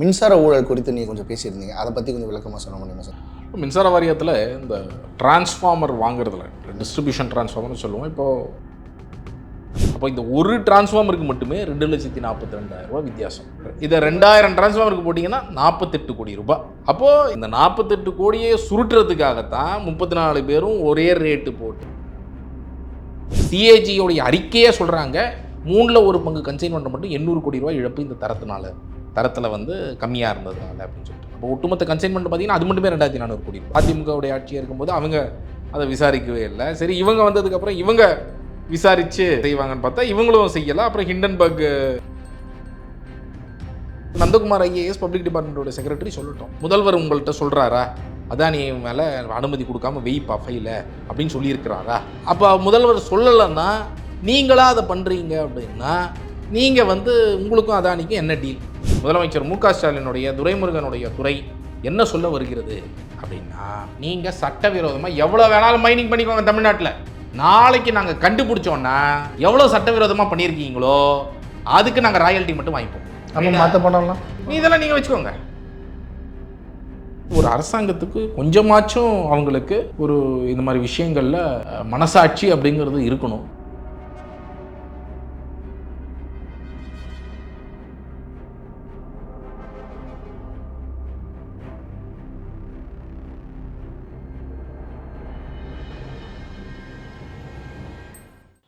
மின்சார ஊழல் குறித்து நீங்கள் கொஞ்சம் பேசியிருந்தீங்க. அதை பற்றி கொஞ்சம் விளக்கமாக சொல்ல முடியுமா சார்? மின்சார வாரியத்தில் இந்த டிரான்ஸ்ஃபார்மர் வாங்குறதுல டிஸ்ட்ரிபியூஷன் டிரான்ஸ்ஃபார்மர்னு சொல்லுவோம். இப்போது அப்போ இந்த ஒரு டிரான்ஸ்ஃபார்மருக்கு மட்டுமே ரெண்டு லட்சத்தி நாற்பத்தி ரெண்டாயிரம் ரூபாய் வித்தியாசம். இதை ரெண்டாயிரம் டிரான்ஸ்ஃபார்மருக்கு போட்டிங்கன்னா நாற்பத்தெட்டு கோடி ரூபாய். அப்போது இந்த நாற்பத்தெட்டு கோடியை சுருட்டுறதுக்காகத்தான் முப்பத்தி நாலு பேரும் ஒரே ரேட்டு போட்டு சிஏஜியோடைய அறிக்கையே சொல்கிறாங்க மூணில் ஒரு பங்கு கன்சைன்மெண்ட் மட்டும் எண்ணூறு கோடி ரூபாய் இழப்பு இந்த தரத்தினால. தரத்தில் வந்து கம்மியாக இருந்ததுனால அப்படின்னு சொல்லிட்டு. அப்போ ஒட்டுமொத்த கன்சைன்மெண்ட் பார்த்தீங்கன்னா அது மட்டுமே ரெண்டாயிரத்தி நானூறு கோடி அதிமுகவுடைய ஆட்சியாக இருக்கும்போது அவங்க அதை விசாரிக்கவே இல்லை. சரி இவங்க வந்ததுக்கப்புறம் இவங்க விசாரித்து செய்வாங்கன்னு பார்த்தா இவங்களும் செய்யலை. அப்புறம் ஹிண்டன்பர்க் நந்தகுமார் ஐஏஎஸ் பப்ளிக் டிபார்ட்மெண்ட்டோட செக்ரட்டரி சொல்லட்டும். முதல்வர் உங்கள்கிட்ட சொல்கிறாரா அதானி மேலே அனுமதி கொடுக்காம வெயிப்பா ஃபைல அப்படின்னு சொல்லியிருக்கிறாரா? அப்போ முதல்வர் சொல்லலைன்னா நீங்களா அதை பண்ணுறீங்க அப்படின்னா நீங்கள் வந்து உங்களுக்கும் அதானிக்கும் என்ன டீல் முதலமைச்சர் மு க ஸ்டாலினுடைய துரைமுருகனுடைய துறை என்ன சொல்ல வருகிறது அப்படின்னா நீங்கள் சட்டவிரோதமாக எவ்வளோ வேணாலும் மைனிங் பண்ணிக்கோங்க தமிழ்நாட்டில். நாளைக்கு நாங்கள் கண்டுபிடிச்சோன்னா எவ்வளோ சட்டவிரோதமாக பண்ணியிருக்கீங்களோ அதுக்கு நாங்கள் ராயல்ட்டி மட்டும் வாங்கிப்போம். அப்போ மற்ற பணம்லாம் நீ இதெல்லாம் நீங்கள் வச்சுக்கோங்க. ஒரு அரசாங்கத்துக்கு கொஞ்சமாச்சும் அவங்களுக்கு ஒரு இந்த மாதிரி விஷயங்களில் மனசாட்சி அப்படிங்கிறது இருக்கணும்.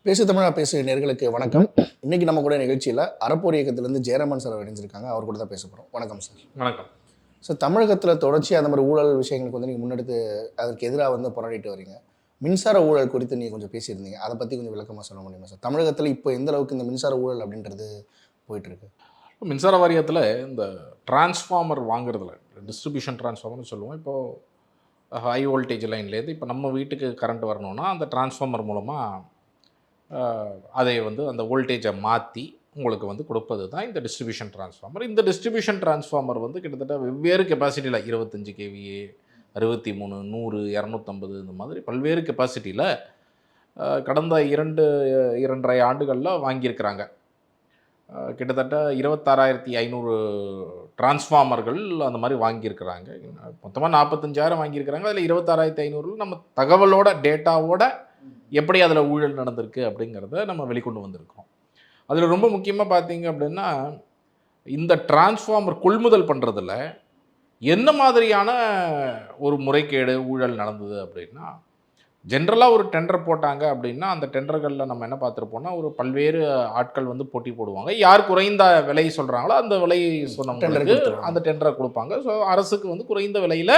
பேசு தமிழா பேசு நேர்களுக்கு வணக்கம். இன்னைக்கு நம்ம கூட நிகழ்ச்சியில் அறப்போர் இயக்கத்திலேருந்து ஜெயராமன் சார் இணைஞ்சிருக்காங்க. அவர் கூட தான் பேச போகிறோம் வணக்கம் சார். வணக்கம். சார் தமிழகத்தில் தொடர்ச்சி அந்த மாதிரி ஊழல் விஷயங்களுக்கு வந்து நீங்கள் முன்னெடுத்து அதற்கு எதிராக வந்து போராடிட்டு வரீங்க. மின்சார ஊழல் குறித்து நீங்கள் கொஞ்சம் பேசியிருந்தீங்க. அதை பற்றி கொஞ்சம் விளக்கமாக சொல்ல முடியுமா சார்? தமிழகத்தில் இப்போ எந்த அளவுக்கு இந்த மின்சார ஊழல் அப்படின்றது போயிட்டு இருக்கு மின்சார வாரியத்தில் இந்த டிரான்ஸ்ஃபார்மர் வாங்குறதுல டிஸ்ட்ரிபியூஷன் டிரான்ஸ்ஃபார்மர்னு சொல்லுவோம். இப்போது ஹை வோல்டேஜ் லைன்லேருந்து இப்போ நம்ம வீட்டுக்கு கரண்ட் வரணும்னா அந்த டிரான்ஸ்ஃபார்மர் மூலமாக அதை வந்து அந்த வோல்டேஜை மாற்றி உங்களுக்கு வந்து கொடுப்பது தான் இந்த டிஸ்ட்ரிபியூஷன் டிரான்ஸ்ஃபார்மர் இந்த டிஸ்ட்ரிபியூஷன் டிரான்ஸ்ஃபார்மர் வந்து கிட்டத்தட்ட வெவ்வேறு கெப்பாசிட்டியில் இருபத்தஞ்சி கேவிஏ அறுபத்தி மூணு நூறு இரநூத்தம்பது இந்த மாதிரி பல்வேறு கெப்பாசிட்டியில் கடந்த இரண்டு இரண்டரை ஆண்டுகளில் வாங்கியிருக்கிறாங்க. கிட்டத்தட்ட இருபத்தாறாயிரத்தி ஐநூறு டிரான்ஸ்ஃபார்மர்கள் அந்த மாதிரி வாங்கியிருக்கிறாங்க. மொத்தமாக நாற்பத்தஞ்சாயிரம் வாங்கியிருக்கிறாங்க. அதில் இருபத்தாறாயிரத்தி ஐநூறு நம்ம தகவலோட டேட்டாவோட எப்படி அதில் ஊழல் நடந்திருக்கு அப்படிங்கிறத நம்ம வெளிக்கொண்டு வந்திருக்கோம் அதில் ரொம்ப முக்கியமாக பார்த்தீங்க அப்படின்னா இந்த டிரான்ஸ்ஃபார்மர் கொள்முதல் பண்ணுறதுல என்ன மாதிரியான ஒரு முறைகேடு ஊழல் நடந்தது அப்படின்னா ஜென்ரலாக ஒரு டெண்டர் போட்டாங்க அப்படின்னா அந்த டெண்டர்களில் நம்ம என்ன பார்த்துருப்போம்னா ஒரு பல்வேறு ஆட்கள் வந்து போட்டி போடுவாங்க. யார் குறைந்த விலை சொல்கிறாங்களோ அந்த விலை Tender சொன்னவங்களுக்கு. அந்த டெண்டரை கொடுப்பாங்க. ஸோ அரசுக்கு வந்து குறைந்த விலையில்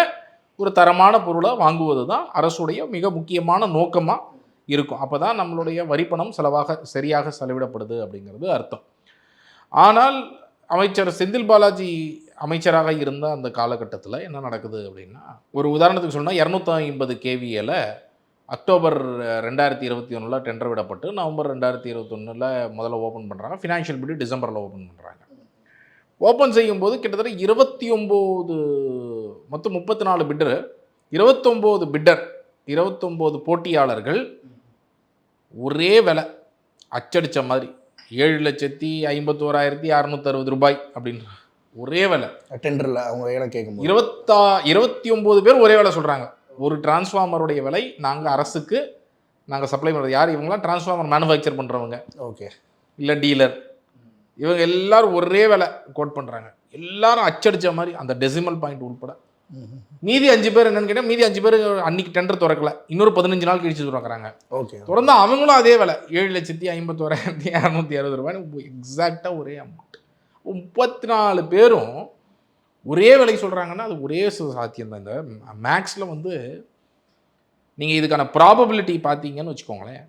ஒரு தரமான பொருளை வாங்குவது தான் அரசுடைய மிக முக்கியமான நோக்கமாக இருக்கும். அப்போ தான் நம்மளுடைய வரிப்பணம் செலவாக சரியாக செலவிடப்படுது அப்படிங்கிறது அர்த்தம். ஆனால் அமைச்சர் செந்தில் பாலாஜி அமைச்சராக இருந்த அந்த காலகட்டத்தில் என்ன நடக்குது அப்படின்னா ஒரு உதாரணத்துக்கு சொன்னால் இரநூத்தி ஐம்பது கேவியில் அக்டோபர் ரெண்டாயிரத்தி இருபத்தி ஒன்றில் டெண்டர் விடப்பட்டு நவம்பர் ரெண்டாயிரத்தி இருபத்தொன்னில் முதல்ல ஓப்பன் பண்ணுறாங்க ஃபினான்ஷியல் பிடி டிசம்பரில் ஓப்பன் பண்ணுறாங்க ஓப்பன் செய்யும்போது கிட்டத்தட்ட இருபத்தி ஒம்பது மொத்தம் முப்பத்தி நாலு பிட்டர் இருபத்தொம்போது பிட்டர் இருபத்தொம்போது போட்டியாளர்கள் ஒரே விலை. அச்சடித்த மாதிரி. ஏழு லட்சத்தி ஐம்பத்தோராயிரத்தி அறநூற்றறுபது ரூபாய் அப்படின்னு. ஒரே விலை. டெண்டரில் அவங்க வேலை கேட்கும்போது இருபத்தா இருபத்தி ஒம்பது பேர் ஒரே வேலை சொல்கிறாங்க ஒரு டிரான்ஸ்ஃபார்மருடைய விலை நாங்கள் அரசுக்கு நாங்கள் சப்ளை பண்ணுறது யார் இவங்களாம் டிரான்ஸ்ஃபார்மர் மேனுஃபேக்சர் பண்ணுறவங்க ஓகே. இல்லை டீலர் இவங்க எல்லாரும் ஒரே வேலை கோட் பண்ணுறாங்க எல்லாரும் அச்சடிச்ச மாதிரி அந்த டெசிமல் பாயிண்ட் உட்பட மீதி அஞ்சு பேர் என்னன்னு கேட்டால் மீதி அஞ்சு பேர் அன்னைக்கு டெண்டர் திறக்கல. இன்னொரு பதினஞ்சு நாள் கழிச்சு திறக்கிறாங்க. ஓகே தொடர்ந்து அவங்களும் அதே விலை. ஏழு லட்சத்தி ஐம்பத்தோராயிரத்தி இரநூத்தி அறுபது ரூபாய் எக்ஸாக்டாக ஒரே அமௌண்ட் முப்பத்தி நாலு பேரும் ஒரே விலை சொல்கிறாங்கன்னா அது ஒரே ச- சாத்தியம்தான். இந்த மேக்ஸில் வந்து நீங்கள் இதுக்கான ப்ராபபிலிட்டி பார்த்தீங்கன்னு வச்சுக்கோங்களேன்.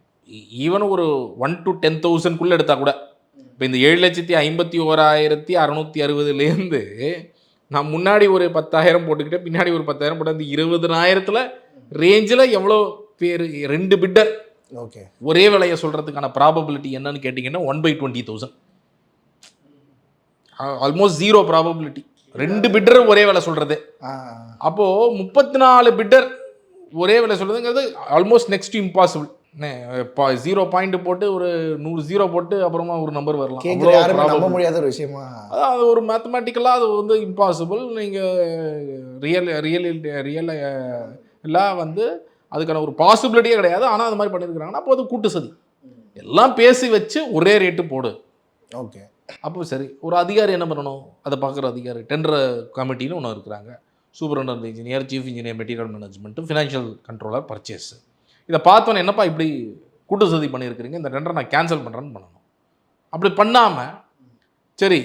ஈவன் ஒரு ஒன் டு டென் தௌசண்ட்குள்ளே எடுத்தால் கூட இப்போ இந்த ஏழு லட்சத்தி ஐம்பத்தி ஓராயிரத்தி அறநூற்றி அறுபதுலேருந்து நான் முன்னாடி ஒரு பத்தாயிரம் போட்டுக்கிட்டேன் பின்னாடி ஒரு பத்தாயிரம் போட்டு அந்த இருபதனாயிரத்தில் ரேஞ்சில் எவ்வளோ பேர் ரெண்டு பிட்டர் ஓகே. ஒரே விலையை சொல்கிறதுக்கான ப்ராபபிலிட்டி என்னன்னு கேட்டிங்கன்னா one by twenty thousand almost zero probability ரெண்டு பிட்டர் ஒரே விலை சொல்கிறது அப்போது முப்பத்தி நாலு பிட்டர் ஒரே விலை சொல்கிறதுங்கிறது almost next impossible zero point போட்டு ஒரு நூறு ஜீரோ போட்டு அப்புறமா ஒரு நம்பர் வரலாம். நம்ப. முடியாத ஒரு விஷயமா? அதான் அது ஒரு மேத்தமேட்டிக்கலாக அது வந்து இம்பாசிபிள் நீங்கள் ரியல் ரியல் ரியல் எல்லாம் வந்து அதுக்கான ஒரு பாசிபிலிட்டியே கிடையாது. ஆனால் அது மாதிரி பண்ணியிருக்கிறாங்கன்னா அப்போ அது கூட்டு சதி. எல்லாம் பேசி வச்சு ஒரே ரேட்டு போடு. ஓகே. அப்போ சரி ஒரு அதிகாரி என்ன பண்ணணும்? அதை பார்க்குற அதிகாரி டெண்டர் கமிட்டின்னு ஒன்று இருக்கிறாங்க. Superintendent engineer chief engineer material management financial controller purchase இதை பார்த்தோன்னே என்னப்பா இப்படி கூட்டு சதி பண்ணியிருக்கிறீங்க? இந்த டெண்டரை நான் கேன்சல் பண்ணுறேன்னு பண்ணணும். அப்படி பண்ணாமல் சரி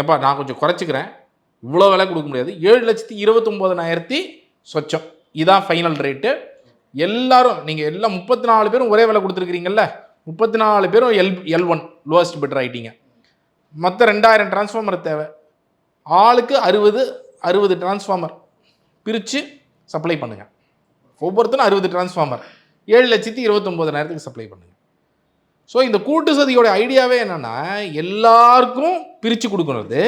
ஏப்பா நான் கொஞ்சம் குறைச்சிக்கிறேன். இவ்வளோ விலை கொடுக்க முடியாது. ஏழு லட்சத்தி இருபத்தொம்போதனாயிரத்தி சொச்சம். இதான் ஃபைனல் ரேட்டு எல்லாரும் நீங்கள் எல்லாம் முப்பத்தி நாலு பேரும் ஒரே விலை கொடுத்துருக்கிறீங்கல்ல? முப்பத்தி நாலு பேரும் L L one lowest bidder ஆகிட்டீங்க மொத்தம் ரெண்டாயிரம் டிரான்ஸ்ஃபார்மர் தேவை. ஆளுக்கு அறுபது அறுபது டிரான்ஸ்ஃபார்மர் பிரித்து சப்ளை பண்ணுங்கள் ஒவ்வொருத்தரும் அறுபது டிரான்ஸ்ஃபார்மர் ஏழு லட்சத்தி இருபத்தொம்போதனாயிரத்துக்கு சப்ளை பண்ணுங்க ஸோ இந்த கூட்டு சதியோட ஐடியாவே என்னென்னா எல்லாருக்கும் பிரித்து கொடுக்கறது.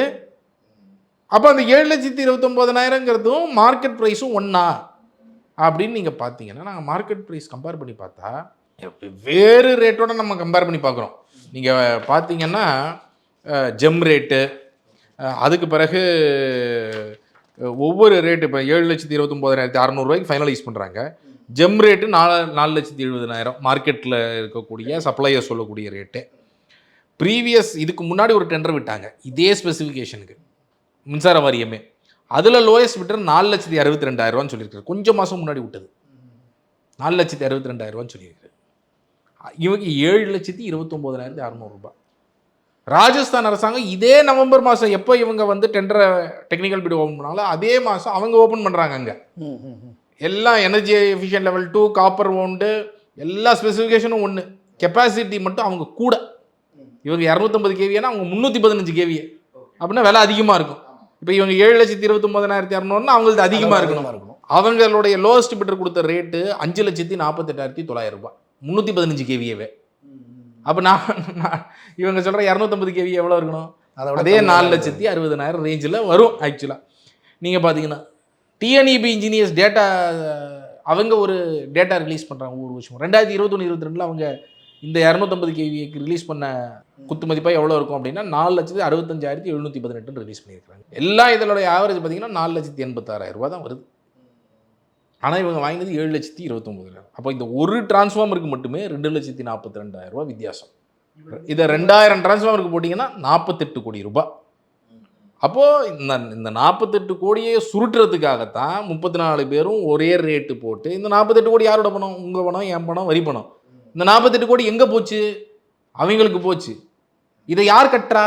அப்போ அந்த ஏழு லட்சத்தி இருபத்தொம்போதனாயிரங்கிறதும் மார்க்கெட் ப்ரைஸும் ஒன்றா அப்படின்னு நீங்கள் பார்த்தீங்கன்னா நாங்கள் மார்க்கெட் ப்ரைஸ் கம்பேர் பண்ணி பார்த்தா வேறு ரேட்டோட நம்ம கம்பேர் பண்ணி பார்க்குறோம் நீங்கள் பார்த்தீங்கன்னா ஜெம் ரேட்டு அதுக்கு பிறகு ஒவ்வொரு ரேட்டு இப்போ ஏழு லட்சத்தி இருபத்தொம்போதாயிரத்தி அறநூறுவாய்க்கு ஃபைனலைஸ் பண்ணுறாங்க ஜெம் ரேட்டு நாலு நாலு லட்சத்தி எழுபதனாயிரம் மார்க்கெட்டில் இருக்கக்கூடிய சப்ளையர் சொல்லக்கூடிய ரேட்டு ப்ரீவியஸ் இதுக்கு முன்னாடி ஒரு டெண்டர் விட்டாங்க. இதே ஸ்பெசிஃபிகேஷனுக்கு மின்சார வாரியமே. அதில் லோயஸ்ட் விட்டர் நாலு லட்சத்தி அறுபத்தி ரெண்டாயிரரூவான்னு சொல்லியிருக்காரு. கொஞ்சம் மாதம் முன்னாடி விட்டது. நாலு லட்சத்தி அறுபத்தி ரெண்டாயிரரூவான்னு சொல்லியிருக்காரு. இவங்க ஏழு லட்சத்தி இருபத்தொம்போதாயிரத்தி அறநூறுபா ராஜஸ்தான் அரசாங்கம் இதே நவம்பர் மாதம் எப்போ இவங்க வந்து டெண்டரை டெக்னிக்கல் பிட் ஓப்பன் பண்ணாங்களோ அதே மாதம் அவங்க ஓப்பன் பண்ணுறாங்க அங்கே. எல்லாம் energy efficient level two copper ஒன்று எல்லா ஸ்பெசிஃபிகேஷனும் ஒன்று கெப்பாசிட்டி மட்டும் அவங்க கூட. இவங்க இரநூத்தம்பது கேவியனா அவங்க முந்நூற்றி பதினஞ்சு கேவியே அப்படின்னா விலை அதிகமாக இருக்கும். இப்போ இவங்க ஏழு லட்சத்தி இருபத்தொம்பதாயிரத்தி இரநூறுனா அவங்களுக்கு அதிகமாக இருக்கணும். அவங்களுடைய லோவஸ்ட் பிட்டர் கொடுத்த ரேட்டு அஞ்சு லட்சத்தி நாற்பத்தெட்டாயிரத்தி தொள்ளாயிரம் ரூபாய். முந்நூற்றி பதினஞ்சு கேவியவே அப்போ நான் இவங்க சொல்கிற இரநூத்தம்பது கேவி எவ்வளோ இருக்கணும்? அதே நாலு லட்சத்தி அறுபதனாயிரம் ரேஞ்சில் வரும் ஆக்சுவலாக நீங்கள் பார்த்தீங்கன்னா டிஎன்இபி இன்ஜினியர்ஸ் டேட்டா அவங்க ஒரு டேட்டா ரிலீஸ் பண்ணுறாங்க ஒவ்வொரு வருஷம் ரெண்டாயிரத்தி இருபத்தொன்று இருபத்தி ரெண்டில் அவங்க இந்த இரநூத்தம்பது கேவிக்கு ரிலீஸ் பண்ண குத்து மதிப்பாக எவ்வளோ இருக்கும் அப்படின்னா நாலு லட்சத்தி அறுபத்தஞ்சாயிரத்தி எழுநூற்றி பதினெட்டுன்னு ரிலீஸ் பண்ணியிருக்காங்க எல்லா இதனுடைய ஆவரேஜ் பார்த்தீங்கன்னா நாலு லட்சத்தி எண்பத்தாறாயிரம் ரூபாய் தான் வருது. ஆனால் இவங்க வாங்கினது ஏழு லட்சத்தி இருபத்தொம்பதாயிரம் அப்போ இந்த ஒரு டிரான்ஸ்ஃபார்மருக்கு மட்டுமே ரெண்டு லட்சத்தி நாற்பத்தி ரெண்டாயிரம் ரூபாய் வித்தியாசம். இதை ரெண்டாயிரம் டிரான்ஸ்ஃபார்மருக்கு போட்டிங்கன்னா நாற்பத்தெட்டு கோடி ரூபாய். அப்போது இந்த இந்த நாற்பத்தெட்டு கோடியை சுருட்டுறதுக்காகத்தான் முப்பத்தி நாலு பேரும் ஒரே ரேட்டு போட்டு இந்த நாற்பத்தெட்டு கோடி யாரோட பணம்? உங்கள் பணம் என் பணம் வரி பணம். இந்த நாற்பத்தெட்டு கோடி எங்கே போச்சு? அவங்களுக்கு போச்சு. இதை யார் கட்டுறா?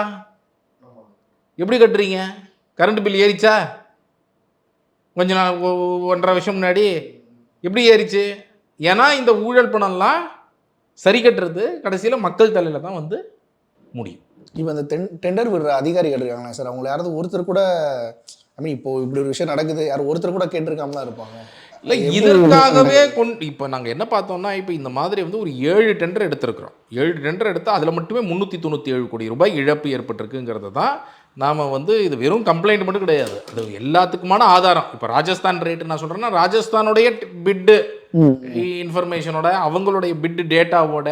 எப்படி கட்டுறீங்க? கரண்ட் பில் ஏறிச்சா? கொஞ்ச நாள் ஒன்றரை வருஷம் முன்னாடி எப்படி ஏறிச்சு? ஏன்னா இந்த ஊழல் பணம்லாம் சரி கட்டுறது கடைசியில் மக்கள் தலையில் தான் வந்து முடியும். இப்போ இந்த டென் டெண்டர் விடுற அதிகாரிகள் இருக்காங்களா சார் அவங்கள யாராவது ஒருத்தர் கூட ஐ மீன் இப்போ இப்படி ஒரு விஷயம் நடக்குது யாரும் ஒருத்தர் கூட கேட்டிருக்காமலாம் இருப்பாங்க. இல்லை இதற்காகவே கொண்டு இப்போ நாங்கள் என்ன பார்த்தோம்னா இப்போ இந்த மாதிரி வந்து ஒரு ஏழு டெண்டர் எடுத்திருக்கிறோம். ஏழு டெண்டர் எடுத்தால் அதில் மட்டுமே முந்நூற்றி தொண்ணூற்றி ஏழு கோடி ரூபாய் இழப்பு ஏற்பட்டிருக்குங்கிறத தான் நாம் வந்து இது வெறும் கம்ப்ளைண்ட் மட்டும் கிடையாது. அது எல்லாத்துக்குமான ஆதாரம். இப்போ ராஜஸ்தான் ரேட்டு நான் சொல்கிறேன்னா ராஜஸ்தானுடைய பிட்டு இன்ஃபர்மேஷனோட அவங்களுடைய பிட்டு டேட்டாவோட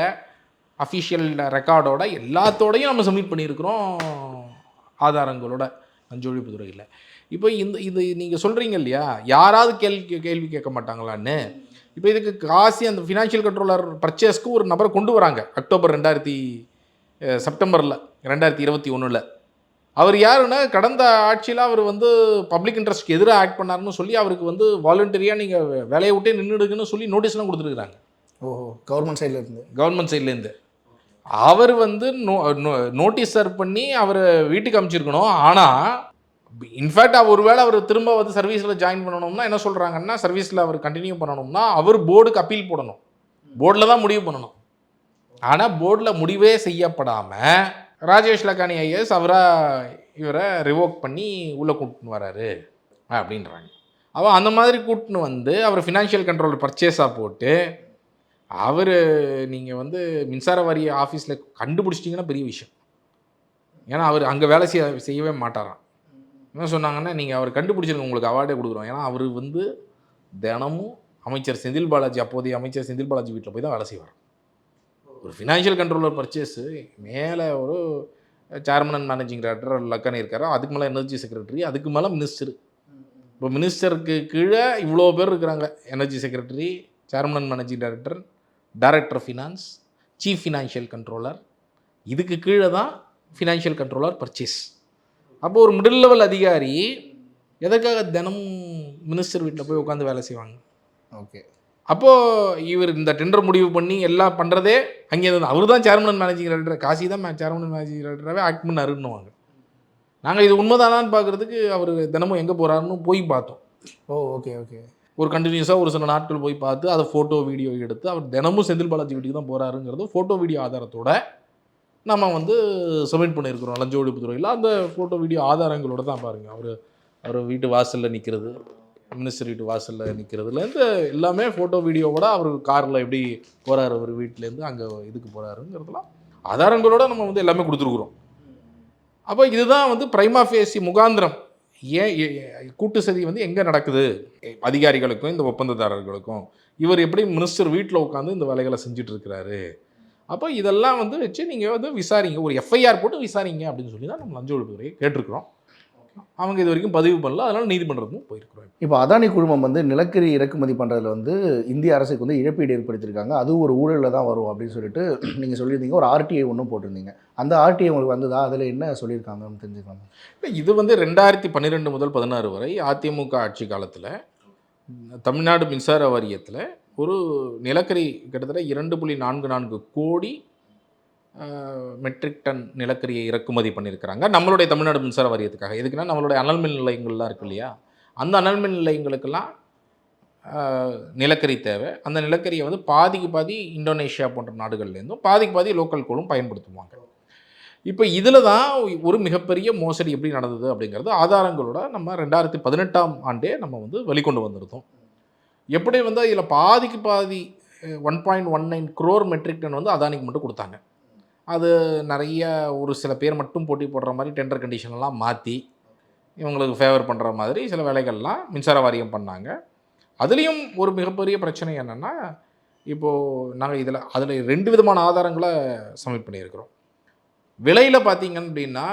அஃபிஷியல் ரெக்கார்டோட எல்லாத்தோடையும் நம்ம சப்மிட் பண்ணியிருக்கிறோம். ஆதாரங்களோட அஞ்சொழிப்பு துறையில் இப்போ இந்த இது நீங்கள் சொல்கிறீங்க இல்லையா? யாராவது கேள்வி கேள்வி கேட்க மாட்டாங்களான்னு. இப்போ இதுக்கு காசி அந்த ஃபினான்ஷியல் கண்ட்ரோலர் பர்ச்சேஸ்க்கு ஒரு நபரை கொண்டு வராங்க. அக்டோபர் ரெண்டாயிரத்தி செப்டம்பரில் ரெண்டாயிரத்தி இருபத்தி ஒன்றில் அவர் யாருன்னா கடந்த ஆட்சியில் அவர் வந்து பப்ளிக் இன்ட்ரெஸ்ட்க்கு எதிராக ஆக்ட் பண்ணாருன்னு சொல்லி அவருக்கு வந்து வாலண்டரியாக நீங்கள் வேலையை விட்டே நின்றுடுங்கன்னு சொல்லி நோட்டீஸ்லாம் கொடுத்துருக்குறாங்க. ஓஹோ கவர்மெண்ட் சைடில் இருந்து. கவர்மெண்ட் சைட்லேருந்து அவர் வந்து நோ நோட்டீஸ் சர்வ் பண்ணி அவரை வீட்டுக்கு அமைச்சிருக்கணும். ஆனால் இன்ஃபேக்ட் அவர் ஒருவேளை அவர் திரும்ப வந்து சர்வீஸில் ஜாயின் பண்ணணும்னா என்ன சொல்கிறாங்கன்னா சர்வீஸில் அவர் கண்டினியூ பண்ணணும்னா அவர் போர்டுக்கு அப்பீல் போடணும். போர்டில் தான் முடிவு பண்ணணும். ஆனால் போர்டில் முடிவே செய்யப்படாமல் ராஜேஷ் லக்கானி ஐஎஸ் அவராக இவரை ரிவோக் பண்ணி உள்ளே கூட்டின்னு வராரு அப்படின்றாங்க. அவன் அந்த மாதிரி கூட்டின்னு வந்து அவர் ஃபினான்ஷியல் கண்ட்ரோல் பர்ச்சேஸாக போட்டு அவர் நீங்கள் வந்து மின்சார வாரிய ஆஃபீஸில் கண்டுபிடிச்சிட்டிங்கன்னா பெரிய விஷயம். ஏன்னா அவர் அங்கே வேலை செய்ய செய்யவே மாட்டாராம். என்ன சொன்னாங்கன்னா நீங்கள் அவர் கண்டுபிடிச்சிருங்க உங்களுக்கு அவார்டே கொடுக்குறோம். ஏன்னா அவர் வந்து தினமும் அமைச்சர் செந்தில் பாலாஜி அப்போதைய அமைச்சர் செந்தில் பாலாஜி வீட்டில் போய் தான் வேலை செய்வார் ஒரு ஃபினான்ஷியல் கண்ட்ரோலர் பர்ச்சேஸு மேலே ஒரு சேர்மன் அண்ட் மேனேஜிங் டைரக்டர் லக்கன் இருக்காரோ. அதுக்கு மேலே எனர்ஜி செக்ரட்டரி அதுக்கு மேலே மினிஸ்டர் இப்போ மினிஸ்டருக்கு கீழே இவ்வளோ பேர் இருக்கிறாங்க. Energy secretary chairman and managing director director finance chief financial controller இதுக்கு கீழே தான் ஃபினான்ஷியல் கண்ட்ரோலர் பர்ச்சேஸ் அப்போ ஒரு மிடில் லெவல் அதிகாரி எதற்காக தினமும் மினிஸ்டர் வீட்டில் போய் உட்காந்து வேலை செய்வாங்க? ஓகே அப்போது இவர் இந்த டெண்டர் முடிவு பண்ணி எல்லாம் பண்ணுறதே அங்கே இருந்து அவர் தான் சேர்மன் மேனேஜிங் டைரக்டர் காசி தான் சேர்மன் மேனேஜிங் டைரக்டராகவே ஆக்ட் பண்ணாருன்னுவாங்க. நாங்கள் இது உண்மைதானான்னு பார்க்குறதுக்கு அவர் தினமும் எங்கே போகிறாருன்னு போய் பார்த்தோம். ஓ ஓகே ஓகே ஒரு கண்டினியூஸாக ஒரு சில நாட்கள் போய் பார்த்து அதை ஃபோட்டோ வீடியோ எடுத்து அவர் தினமும் செந்தில் பாலாஜி வீட்டுக்கு தான் போகிறாருங்கிறது ஃபோட்டோ வீடியோ ஆதாரத்தோட நம்ம வந்து சப்மிட் பண்ணியிருக்கிறோம். லஞ்ச ஒழிப்பு துறையில். அந்த ஃபோட்டோ வீடியோ ஆதாரங்களோட தான் பாருங்கள் அவர் அவர் வீட்டு வாசலில் நிற்கிறது மினிஸ்டர் வீட்டு வாசலில் நிற்கிறதுலேருந்து எல்லாமே ஃபோட்டோ வீடியோவோட அவர் காரில் எப்படி போகிறாரு அவர் வீட்டிலேருந்து அங்கே இதுக்கு போகிறாருங்கிறதுலாம் ஆதாரங்களோட நம்ம வந்து எல்லாமே கொடுத்துருக்குறோம். அப்போ இதுதான் வந்து பிரைமா ஃபேசி முகாந்திரம். ஏன் கூட்டு சதி வந்து எங்கே நடக்குது? அதிகாரிகளுக்கும் இந்த ஒப்பந்ததாரர்களுக்கும். இவர் எப்படி மினிஸ்டர் வீட்டில் உட்காந்து இந்த வேலைகளை செஞ்சுட்டு இருக்கிறாரு அப்போ இதெல்லாம் வந்து வச்சு நீங்கள் வந்து விசாரிங்க. ஒரு எஃப்ஐஆர் போட்டு விசாரிங்க அப்படின்னு சொல்லி தான் நம்ம லஞ்ச ஒழிப்புத்துறையை கேட்டிருக்கிறோம். அவங்க இது வரைக்கும் பதிவு பண்ணல. அதனால் நீதிமன்றமும் போயிருக்கிறோம் இப்போ. அதானி குழுமம் வந்து நிலக்கரி இறக்குமதி பண்ணுறதுல வந்து இந்திய அரசுக்கு வந்து இழப்பீடு ஏற்படுத்தியிருக்காங்க. அது ஒரு ஊழலில் தான் வரும் அப்படின்னு சொல்லிட்டு நீங்கள் சொல்லியிருந்தீங்க. ஒரு ஆர்டிஐ ஒன்றும் போட்டிருந்தீங்க. அந்த ஆர்டிஐ உங்களுக்கு வந்ததா? அதில் என்ன சொல்லியிருக்காங்கன்னு தெரிஞ்சுக்கலாம்? இல்ல, இது வந்து ரெண்டாயிரத்தி பன்னிரெண்டு முதல் பதினாறு வரை அதிமுக ஆட்சி காலத்தில் தமிழ்நாடு மின்சார வாரியத்தில் ஒரு நிலக்கரி கிட்டத்தட்ட இரண்டு புள்ளி நான்கு நான்கு கோடி மெட்ரிக் டன் நிலக்கரியை இறக்குமதி பண்ணியிருக்கிறாங்க. நம்மளுடைய தமிழ்நாடு மின்சார வாரியத்துக்காக. எதுக்குன்னா நம்மளுடைய அனல் மின் நிலையங்கள்லாம் இருக்கு இல்லையா? அந்த அனல் மின் நிலையங்களுக்கெல்லாம் நிலக்கரி தேவை. அந்த நிலக்கரியை வந்து பாதிக்கு பாதி இந்தோனேஷியா போன்ற நாடுகள்லேருந்தும் பாதிக்கு பாதி லோக்கல் கோலும் பயன்படுத்துவாங்க. இப்போ இதில் தான் ஒரு மிகப்பெரிய மோசடி எப்படி நடந்தது அப்படிங்கிறது ஆதாரங்களோட நம்ம ரெண்டாயிரத்தி பதினெட்டாம் ஆண்டே நம்ம வந்து வெளிக்கொண்டு வந்திருந்தோம். எப்படி வந்து இதில் பாதிக்கு பாதி one point one nine crore metric ton வந்து அதானிக்கு மட்டும் கொடுத்தாங்க. அது நிறைய ஒரு சில பேர் மட்டும் போட்டி போடுற மாதிரி டெண்டர் கண்டிஷன் எல்லாம் மாற்றி இவங்களுக்கு ஃபேவர் பண்ணுற மாதிரி சில வேலைகள்லாம் மின்சார வாரியம் பண்ணாங்க. அதுலேயும் ஒரு மிகப்பெரிய பிரச்சனை என்னென்னா இப்போது நாங்கள் இதில் அதில் ரெண்டு விதமான ஆதாரங்களை சப்மிட் பண்ணியிருக்கிறோம். விலையில் பார்த்தீங்க அப்படின்னா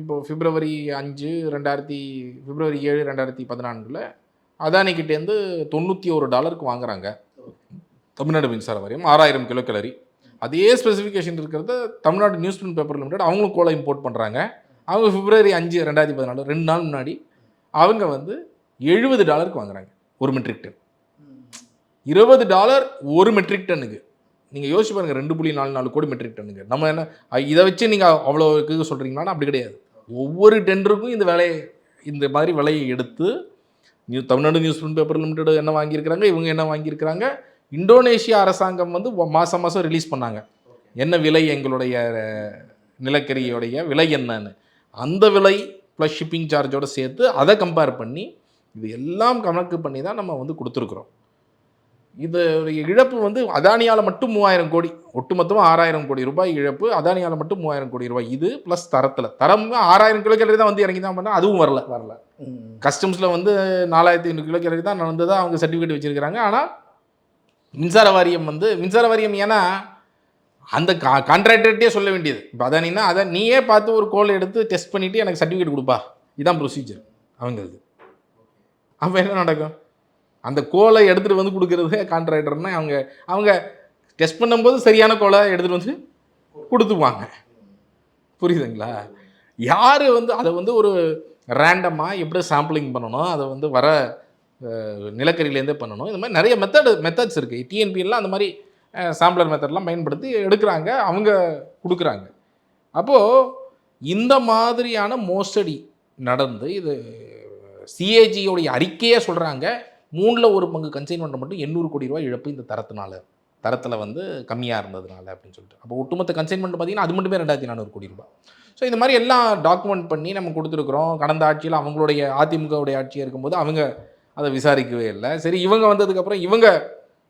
இப்போ பிப்ரவரி அஞ்சு ரெண்டாயிரத்தி பிப்ரவரி ஏழு ரெண்டாயிரத்தி பதினான்கில் அதானிக்கிட்டேருந்து தொண்ணூற்றி ஒரு டாலருக்கு வாங்குறாங்க. தமிழ்நாடு மின்சார வாரியம் ஆறாயிரம் கிலோ கலரி அதே ஸ்பெசிஃபிகேஷன் இருக்கிறத Tamil Nadu news print paper limited அவங்களும் கோலை இம்போர்ட் பண்ணுறாங்க அவங்க பிப்ரவரி அஞ்சு ரெண்டாயிரத்தி பதினாலு ரெண்டு நாள் முன்னாடி அவங்க வந்து எழுபது டாலருக்கு வாங்குறாங்க ஒரு மெட்ரிக் டன் இருபது டாலர் ஒரு மெட்ரிக் டன்னுக்கு நீங்கள் யோசிச்சு பாருங்கள் ரெண்டு புள்ளி நாலு நாலு கோடி மெட்ரிக் டன்னுங்க நம்ம என்ன இதை வச்சு நீங்கள் அவ்வளோக்கு சொல்கிறீங்களான்னா அப்படி கிடையாது. ஒவ்வொரு டெண்டருக்கும் இந்த விலையை இந்த மாதிரி விலையை எடுத்து new Tamil Nadu news print paper limited என்ன வாங்கியிருக்கிறாங்க இவங்க என்ன வாங்கியிருக்கிறாங்க இந்தோனேஷியா அரசாங்கம் வந்து மாசம் மாதம் ரிலீஸ் பண்ணாங்க. என்ன விலை எங்களுடைய நிலக்கரியோடைய விலை என்னன்னு. அந்த விலை ப்ளஸ் ஷிப்பிங் சார்ஜோட சேர்த்து அதை கம்பேர் பண்ணி இது எல்லாம் கணக்கு பண்ணி தான் நம்ம வந்து கொடுத்துருக்குறோம். இது இழப்பு வந்து அதானியால் மட்டும் மூவாயிரம் கோடி ஒட்டுமொத்தமாக ஆறாயிரம் கோடி ரூபாய் இழப்பு அதானியால் மட்டும் மூவாயிரம் கோடி ரூபாய். இது ப்ளஸ் தரத்தில். தரம் ஆறாயிரம் கிலோ கேலரி தான் வந்து இறங்கி தான் பண்ணால் அதுவும் வரல. வரல. கஸ்டம்ஸில் வந்து நாலாயிரத்தி ஐநூறு கிலோ கேலரி தான் நடந்ததா அவங்க சர்டிஃபிகேட் வச்சுருக்கிறாங்க. ஆனால் மின்சார வாரியம் வந்து மின்சார வாரியம் ஏன்னா அந்த கா கான்ட்ராக்டர்கிட்டே சொல்ல வேண்டியது. இப்போ அதானின்னா அதை நீயே பார்த்து ஒரு கோல் எடுத்து டெஸ்ட் பண்ணிவிட்டு எனக்கு சர்டிஃபிகேட் கொடுப்பா. இதான் ப்ரொசீஜர் அவங்களது. அப்போ என்ன நடக்கும்? அந்த கோலை எடுத்துகிட்டு வந்து கொடுக்குறது கான்ட்ராக்டர்னா அவங்க அவங்க டெஸ்ட் பண்ணும்போது சரியான கோலை எடுத்துகிட்டு வந்து கொடுத்துப்பாங்க. புரியுதுங்களா? யார் வந்து அதை வந்து ஒரு ரேண்டமாக எப்படி சாம்பிளிங் பண்ணணும் அதை வந்து வர நிலக்கரியிலேருந்தே பண்ணணும். இந்த மாதிரி நிறைய மெத்தட் மெத்தட்ஸ் இருக்குது டிஎன்பிஎல்லாம் அந்த மாதிரி சாம்பிளர் மெத்தட்லாம் பயன்படுத்தி எடுக்கிறாங்க அவங்க கொடுக்குறாங்க. அப்போது இந்த மாதிரியான மோசடி நடந்து இது சிஏஜியோடைய அறிக்கையே சொல்கிறாங்க மூணில் ஒரு பங்கு கன்சைன்மெண்ட் மட்டும் எண்ணூறு கோடி ரூபாய் இழப்பு இந்த தரத்தினால தரத்தில் வந்து கம்மியாக இருந்ததுனால அப்படின்னு சொல்லிட்டு. அப்போ ஒட்டுமொத்த கன்சைன்மெண்ட் பார்த்தீங்கன்னா அது மட்டுமே ரெண்டாயிரத்தி நானூறு கோடி ரூபாய். ஸோ இந்த மாதிரி எல்லாம் டாக்குமெண்ட் பண்ணி நம்ம கொடுத்துருக்குறோம். கடந்த ஆட்சியில் அவங்களுடைய அதிமுகவுடைய ஆட்சியாக இருக்கும்போது அவங்க அதை விசாரிக்கவே இல்லை. சரி இவங்க வந்ததுக்கப்புறம் இவங்க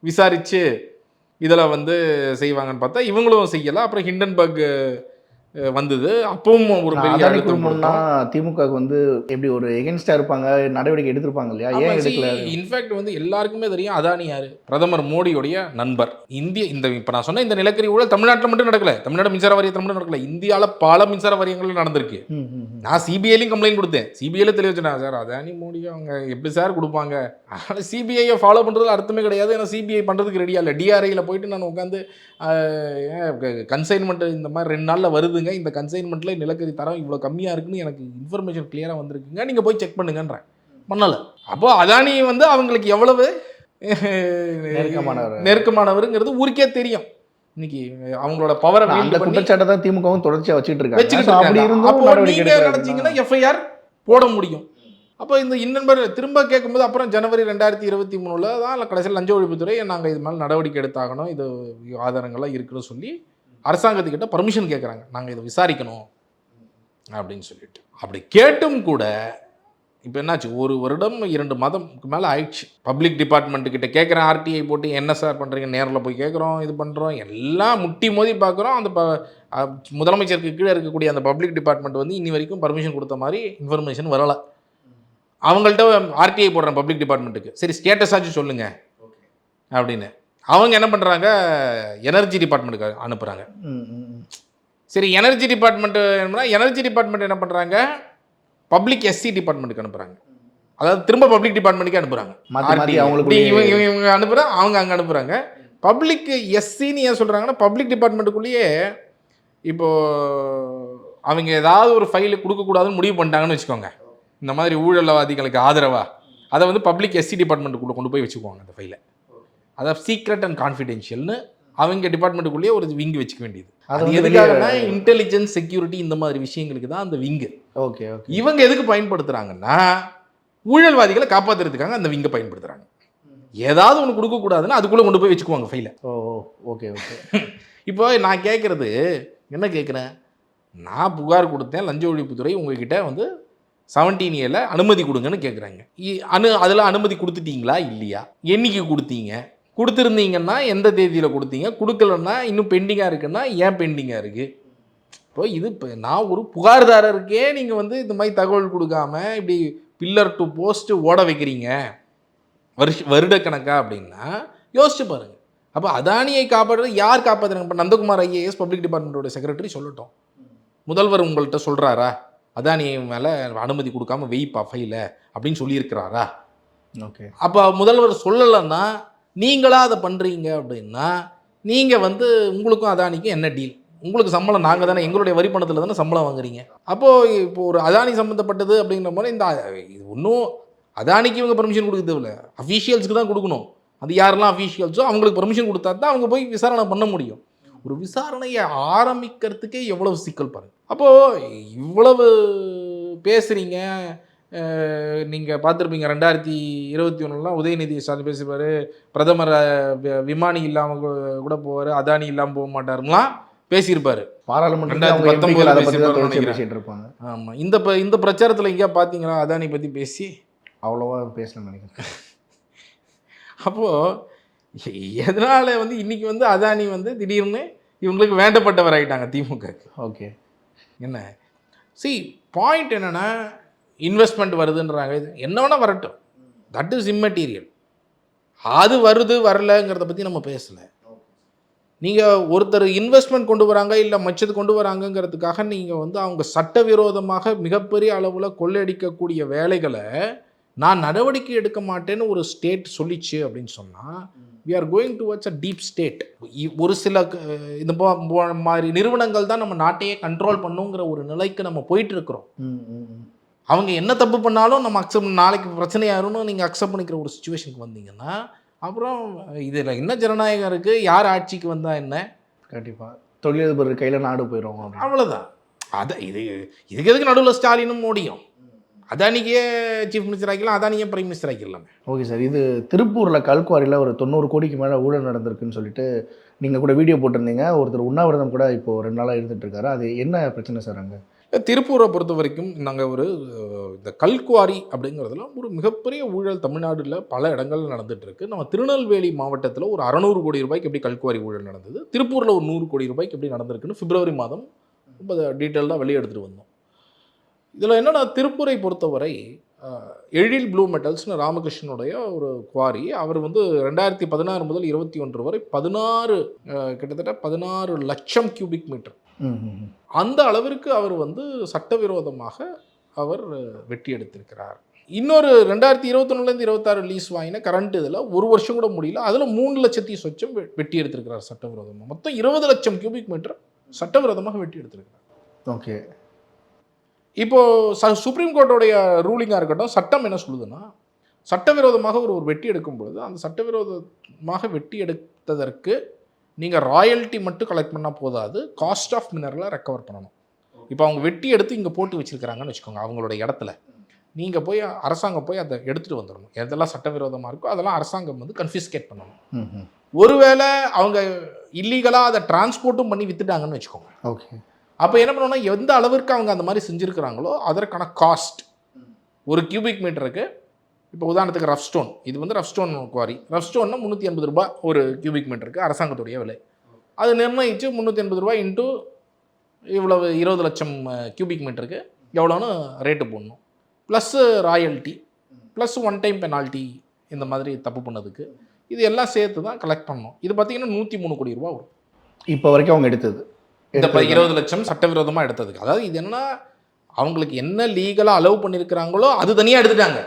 விசாரித்து இதில் வந்து செய்வாங்கன்னு பார்த்தா இவங்களும் செய்யலை அப்புறம் ஹிண்டன்பர்க் வந்தது. அப்பவும் ஒரு பெரிய அதானி அழுத்தம் குழுமம்னா கொடுத்தோம். திமுக வந்து எப்படி ஒரு எகென்ஸ்டா இருப்பாங்க நடவடிக்கை எடுத்திருப்பாங்க இல்லையா? ஏன் எடுக்கல? இன்ஃபேக்ட் வந்து எல்லாருக்குமே தெரியும் அதானி யாரு? பிரதமர் மோடியுடைய நண்பர். இந்திய இந்த இப்போ நான் சொன்ன இந்த நிலக்கரி ஊழல் தமிழ்நாட்டில் மட்டும் நடக்கல. தமிழ்நாடு மின்சார வாரியத்தில் மட்டும் நடக்கல. இந்தியாவில் பல மின்சார வாரியங்கள் நடந்திருக்கு. நான் சிபிஐலையும் கம்ப்ளைண்ட் கொடுத்தேன். சிபிஐல தெளிவு வச்சுனா சார் அதானி மோடி அவங்க எப்படி சார் கொடுப்பாங்க? ஆனால் சிபிஐயை ஃபாலோ பண்ணுறதுல அர்த்தமே கிடையாது. ஏன்னா சிபிஐ பண்ணுறதுக்கு ரெடியாக இல்லை. டிஆர்ஐயில் போயிட்டு நான் உட்காந்து கன்சைன்மெண்ட் இந்த மாதிரி ரெண்டு நாளில் வருதுங்க இந்த கன்சைன்மெண்ட்டில் நிலக்கரி தரம் இவ்வளோ கம்மியாக இருக்குன்னு எனக்கு இன்ஃபர்மேஷன் கிளியராக வந்திருக்குங்க. நீங்கள் போய் செக் பண்ணுங்கன்றேன். பண்ணலை. அப்போ அதானி வந்து அவங்களுக்கு எவ்வளவு? நெருக்கமானவர். நெருக்கமானவருங்கிறது ஊருக்கே தெரியும். இன்னைக்கு அவங்களோட பவரை அந்த குற்றச்சாட்டை தான் திமுகவும் தொடர்ச்சியா வச்சுட்டு இருக்காங்க. வச்சுக்கிட்டு அப்படி. இருந்தும் அப்போ நடவடிக்கை நீங்க எடுக்கல நினைச்சீங்கன்னா எஃப்ஐஆர் போட முடியும். அப்போ இந்த இன்னன்பர் திரும்ப கேட்கும்போது அப்புறம் ஜனவரி ரெண்டாயிரத்தி இருபத்தி மூணுல தான் கடைசியில் லஞ்ச ஒழிப்புத்துறை நாங்கள் இது மேலே நடவடிக்கை எடுத்தாகணும். இது ஆதாரங்கள்லாம் இருக்குன்னு சொல்லி அரசாங்கத்துக்கிட்ட பர்மிஷன் கேட்குறாங்க நாங்கள் இதை விசாரிக்கணும் அப்படின்னு சொல்லிட்டு. அப்படி கேட்டும் கூட இப்போ என்னாச்சு? ஒரு வருடம் இரண்டு மாதம்க்கு மேலே ஆயிடுச்சு. பப்ளிக் டிபார்ட்மெண்ட் கிட்ட கேட்குறேன் ஆர்டிஐ போட்டு என்ன சார் பண்ணுறீங்க நேரில் போய் கேட்குறோம் இது பண்ணுறோம் எல்லாம் முட்டி மோதி பார்க்குறோம் அந்த ப முதலமைச்சருக்கு கீழே இருக்கக்கூடிய அந்த பப்ளிக் டிபார்ட்மெண்ட் வந்து இன்னி வரைக்கும் பர்மிஷன் கொடுத்த மாதிரி இன்ஃபர்மேஷன் வரலை. அவங்கள்ட்ட ஆர்டிஐ போடுறேன் பப்ளிக் டிபார்ட்மெண்ட்டுக்கு சரி ஸ்டேட்டஸ் ஆச்சு சொல்லுங்க. அப்படின்னு. அவங்க என்ன பண்ணுறாங்க எனர்ஜி டிபார்ட்மெண்ட்டுக்கு அனுப்புகிறாங்க. சரி எனர்ஜி டிபார்ட்மெண்ட் என்ன எனர்ஜி டிபார்ட்மெண்ட் என்ன பண்ணுறாங்க பப்ளிக் எஸ்சி டிபார்ட்மெண்ட்டுக்கு அனுப்புகிறாங்க அதாவது திரும்ப பப்ளிக் டிபார்ட்மெண்ட்டுக்கு அனுப்புகிறாங்க. அவங்களுக்கு இவங்க இவங்க இவங்க அனுப்புகிறாங்க அவங்க அங்கே அனுப்புகிறாங்க பப்ளிக் எஸ்சின்னு ஏன் சொல்கிறாங்கன்னா பப்ளிக் டிபார்ட்மெண்ட்டுக்குள்ளேயே இப்போ அவங்க ஏதாவது ஒரு ஃபைலு கொடுக்கக்கூடாதுன்னு முடிவு பண்ணிட்டாங்கன்னு வச்சுக்கோங்க. இந்த மாதிரி ஊழல்வாதிகளுக்கு ஆதரவா? அதை வந்து பப்ளிக் எஸ்சி டிபார்ட்மெண்ட்டுக்குள்ளே கொண்டு போய் வச்சுக்குவாங்க அந்த ஃபைலை அதாவது சீக்ரெட் அண்ட் கான்ஃபிடென்ஷியல்னு அவங்க டிபார்ட்மெண்ட்டுக்குள்ளேயே ஒரு விங்கு வச்சுக்க வேண்டியது. அது எதுக்காகனா இன்டெலிஜென்ஸ் செக்யூரிட்டி இந்த மாதிரி விஷயங்களுக்கு தான் அந்த விங்கு ஓகே ஓகே. இவங்க எதுக்கு பயன்படுத்துறாங்கன்னா ஊழல்வாதிகளை காப்பாத்துறதுக்காக அந்த விங்கை பயன்படுத்துறாங்க. ஏதாவது ஒன்று கொடுக்கக்கூடாதுன்னா அதுக்குள்ளே கொண்டு போய் வச்சுக்குவாங்க ஃபைலை ஓ ஓகே ஓகே. இப்போ நான் கேட்குறது என்ன கேட்குறேன் நான் புகார் கொடுத்தேன் லஞ்ச ஒழிப்புத்துறை உங்ககிட்ட வந்து செவன்டீன் இயரில் அனுமதி கொடுங்கன்னு கேட்குறாங்க அனு அதில் அனுமதி கொடுத்துட்டீங்களா? இல்லையா? என்னைக்கு கொடுத்தீங்க? கொடுத்துருந்தீங்கன்னா எந்த தேதியில் கொடுத்தீங்க? கொடுக்கலன்னா இன்னும் பெண்டிங்காக இருக்குன்னா ஏன் பெண்டிங்காக இருக்குது இப்போ இது இப்போ நான் ஒரு புகார்தாரருக்கே நீங்கள் வந்து இந்த மாதிரி தகவல் கொடுக்காம இப்படி பில்லர் டு போஸ்ட் ஓட வைக்கிறீங்க. வருஷ வருடக்கணக்கா அப்படின்னா யோசிச்சு பாருங்க. அப்போ அதானியை காப்பாற்றுறது யார் காப்பாற்றுறாங்க இப்போ நந்தகுமார் ஐஏஎஸ் பப்ளிக் டிபார்ட்மெண்ட்டோட செக்ரட்டரி சொல்லட்டும். முதல்வர் உங்கள்கிட்ட சொல்கிறாரா அதானி மேலே அனுமதி கொடுக்காம வெய்ப்பா ஃபைல அப்படின்னு சொல்லியிருக்கிறாரா? ஓகே அப்போ முதல்வர் சொல்லலைன்னா நீங்களாக அதை பண்ணுறீங்க அப்படின்னா நீங்கள் வந்து உங்களுக்கும் அதானிக்கும் என்ன டீல் உங்களுக்கு சம்பளம் நாங்கள் தானே எங்களுடைய வரி பணத்தில் தானே சம்பளம் வாங்குறீங்க. அப்போது இப்போ ஒரு அதானி சம்மந்தப்பட்டது அப்படிங்கிற மாதிரி இந்த இது ஒன்றும் அதானிக்கு இவங்க பர்மிஷன் கொடுக்க தேவையில்ல. அஃபீஷியல்ஸ்க்கு தான் கொடுக்கணும். அது யாரெல்லாம் அஃபீஷியல்ஸோ அவங்களுக்கு பர்மிஷன் கொடுத்தா தான் அவங்க போய் விசாரணை பண்ண முடியும். ஒரு விசாரணையை ஆரம்பிக்கிறதுக்கே எவ்வளவு சிக்கல் பாருங்கள் அப்போது இவ்வளவு பேசுகிறீங்க நீங்கள் பார்த்துருப்பீங்க ரெண்டாயிரத்தி இருபத்தி ஒன்றுலாம் உதயநிதி ஸ்டாலின் பேசிப்பார். பிரதமர் விமானி இல்லாமல் கூட போவார் அதானி இல்லாமல் போக மாட்டாருலாம் பேசியிருப்பார். இருப்பாங்க. ஆமாம் இந்த இந்த பிரச்சாரத்தில் எங்கேயா பார்த்தீங்களா அதானி பற்றி பேசி அவ்வளோவா பேசணும்னு நினைக்கிறேன். அப்போது எதனால் வந்து இன்றைக்கி வந்து அதானி வந்து திடீர்னு இவங்களுக்கு வேண்டப்பட்டவர் ஆகிட்டாங்க திமுக ஓகே. என்ன? சி பாயிண்ட் என்னென்னா இன்வெஸ்ட்மெண்ட் வருதுன்றாங்க. இது என்ன வேணால் வரட்டும். தட் இஸ் இம்மெட்டீரியல் அது வருது வரலங்கிறத பற்றி நம்ம பேசலை. நீங்கள் ஒருத்தர் இன்வெஸ்ட்மெண்ட் கொண்டு வராங்க இல்லை மச்சது கொண்டு வராங்கங்கிறதுக்காக நீங்கள் வந்து அவங்க சட்டவிரோதமாக மிகப்பெரிய அளவில் கொள்ளையடிக்கக்கூடிய வேலைகளை நான் நடவடிக்கை எடுக்க மாட்டேன்னு ஒரு ஸ்டேட் சொல்லிச்சு அப்படின்னு சொன்னால் you are going to towards a deep state ஒரு சில இந்த போ- மாதிரி நிறுவனங்கள் தான் நம்ம நாட்டையே கண்ட்ரோல் பண்ணுங்கிற ஒரு நிலைக்கு நம்ம போயிட்டு இருக்கிறோம். அவங்க என்ன தப்பு பண்ணாலும் நம்ம அக்செப்ட் நாளைக்கு பிரச்சனையாருன்னு நீங்கள் அக்செப்ட் பண்ணிக்கிற ஒரு சுச்சுவேஷனுக்கு வந்தீங்கன்னா அப்புறம் இதில் என்ன ஜனநாயகம் இருக்குது யார் ஆட்சிக்கு வந்தால் என்ன? கண்டிப்பா. தொழிலதிபர் கையில நாடு போயிடும். அவ்வளோதான் அதை இது இதுக்கு எதுக்கு நடுவில் ஸ்டாலினும் மோடியும்? அதானிக்கே சீஃப் மினிஸ்டர் ஆக்கிடலாம் அதானியே பிரைம் மினிஸ்டர் ஆக்கிடலாமே. Okay sir. இது திருப்பூர்ல கல்குவாரியில் ஒரு தொண்ணூறு கோடிக்கு மேல ஊழல் நடந்திருக்குன்னு சொல்லிட்டு நீங்க கூட வீடியோ போட்டிருந்தீங்க. ஒருத்தர் உண்ணாவிரதம் கூட இப்போ ரெண்டு நாளா இருந்துட்டு இருக்காரு. அது என்ன பிரச்சனை சார் அங்க? திருப்பூரை பொறுத்த வரைக்கும் நாங்கள் ஒரு இந்த கல்குவாரி அப்படிங்கிறதுல ஒரு மிகப்பெரிய ஊழல் தமிழ்நாடுல பல இடங்கள்ல நடந்துட்டு இருக்கு நம்ம திருநெல்வேலி மாவட்டத்தில் ஒரு அறநூறு கோடி ரூபாய்க்கு எப்படி கல்குவாரி ஊழல் நடந்தது? திருப்பூரில் ஒரு நூறு கோடி ரூபாய்க்கு எப்படி நடந்திருக்குன்னு பிப்ரவரி மாதம் ரொம்ப டீட்டெயிலாக வெளியே எடுத்துகிட்டு வந்தோம். இதில் என்னென்னா திருப்பூரை பொறுத்தவரை எழில் ப்ளூ மெட்டல்ஸ்னு ராமகிருஷ்ணனுடைய ஒரு குவாரி அவர் வந்து ரெண்டாயிரத்தி பதினாறு முதல் இருபத்தி ஒன்று வரை பதினாறு கிட்டத்தட்ட பதினாறு லட்சம் கியூபிக் மீட்டர் அந்த அளவிற்கு அவர் வந்து சட்டவிரோதமாக அவர் வெட்டி எடுத்திருக்கிறார். இன்னொரு ரெண்டாயிரத்தி இருபத்தொன்னுலேருந்து இருபத்தாறு லீஸ் வாங்கின கரண்ட் இதில் ஒரு வருஷம் கூட முடியல. அதில் மூணு லட்சத்தி சொச்சம் வெட்டி எடுத்திருக்கிறார் சட்டவிரோதமாக. மொத்தம் இருபது லட்சம் கியூபிக் மீட்டர் சட்டவிரோதமாக வெட்டி எடுத்திருக்கிறார். ஓகே. இப்போ ச சுப்ரீம் கோர்ட்டோடைய ரூலிங்காக இருக்கட்டும் சட்டம் என்ன சொல்லுதுன்னா சட்டவிரோதமாக ஒரு ஒரு வெட்டி எடுக்கும் பொழுது அந்த சட்டவிரோதமாக வெட்டி எடுத்ததற்கு நீங்கள் ராயல்ட்டி மட்டும் கலெக்ட் பண்ணால் போதாது காஸ்ட் ஆஃப் மினரலை ரெக்கவர் பண்ணணும். இப்போ அவங்க வெட்டி எடுத்து இங்கே போட்டு வச்சிருக்கிறாங்கன்னு வச்சுக்கோங்க அவங்களோட இடத்துல. நீங்கள் போய் அரசாங்கம் போய் அதை எடுத்துகிட்டு வந்துடணும் எதெல்லாம் சட்டவிரோதமாக இருக்கோ அதெல்லாம் அரசாங்கம் வந்து கன்ஃபிஸ்கேட் பண்ணணும். ஒருவேளை அவங்க இல்லீகலாக அதை டிரான்ஸ்போர்ட்டும் பண்ணி வித்துட்டாங்கன்னு வச்சுக்கோங்க. ஓகே அப்போ என்ன பண்ணணும்னா எந்த அளவிற்கு அவங்க அந்த மாதிரி செஞ்சுருக்கிறாங்களோ அதற்கான காஸ்ட் ஒரு கியூபிக் மீட்டருக்கு இப்போ உதாரணத்துக்கு ரஃப் ஸ்டோன் இது வந்து ரஃப் ஸ்டோன் குவாரி ரஃப் ஸ்டோன்னா முந்நூற்றி எண்பது ரூபாய் ஒரு கியூபிக் மீட்டருக்கு அரசாங்கத்துடைய விலை. அது நிர்ணயித்து முந்நூற்றி எண்பது ரூபாய் இன்ட்டு இவ்வளவு இருபது லட்சம் கியூபிக் மீட்டருக்கு எவ்வளோன்னு ரேட்டு போடணும். Plus royalty plus one time penalty இந்த மாதிரி தப்பு பண்ணதுக்கு. இது எல்லாம் சேர்த்து தான் கலெக்ட் பண்ணணும். இது பார்த்தீங்கன்னா நூற்றி மூணு கோடி ரூபா வரும். இப்போ வரைக்கும் அவங்க எடுத்தது. இந்த இருபது லட்சம் சட்டவிரோதமாக எடுத்ததுக்கு. அதாவது இது என்னன்னா அவங்களுக்கு என்ன லீகலாக அலோவ் பண்ணியிருக்கிறாங்களோ அது தனியாக எடுத்துட்டாங்க.